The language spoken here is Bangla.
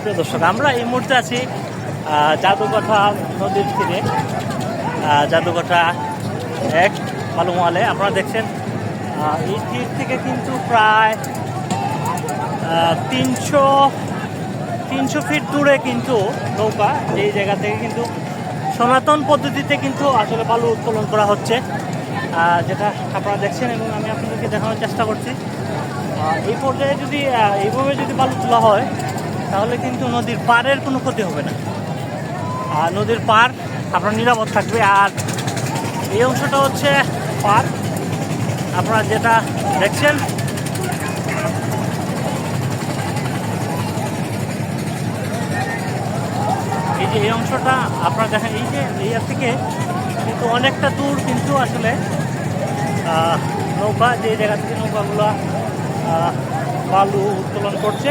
প্রিয় দর্শক, আমরা এই মুহূর্তে আছি জাদুকাঠা নদীর তীরে। জাদুকাঠা এক মালুমহালে আপনারা দেখছেন এই তীর থেকে কিন্তু প্রায় তিনশো তিনশো ফিট দূরে কিন্তু নৌকা এই জায়গা থেকে কিন্তু সনাতন পদ্ধতিতে কিন্তু আসলে বালু উত্তোলন করা হচ্ছে। যেটা আপনারা দেখছেন এবং আমি আপনাদেরকে দেখানোর চেষ্টা করছি। এই পর্যায়ে যদি এইভাবে যদি বালু তোলা হয় তাহলে কিন্তু নদীর পাড়ের কোনো ক্ষতি হবে না। আর নদীর পাড় আপনার নিরাপদ থাকবে। আর এই অংশটা হচ্ছে পার আপনারা যেটা দেখছেন, এই যে এই অংশটা আপনারা দেখেন, এই যে এই থেকে কিন্তু অনেকটা দূর কিন্তু আসলে নৌকা, যে জায়গা থেকে নৌকাগুলো বালু উত্তোলন করছে।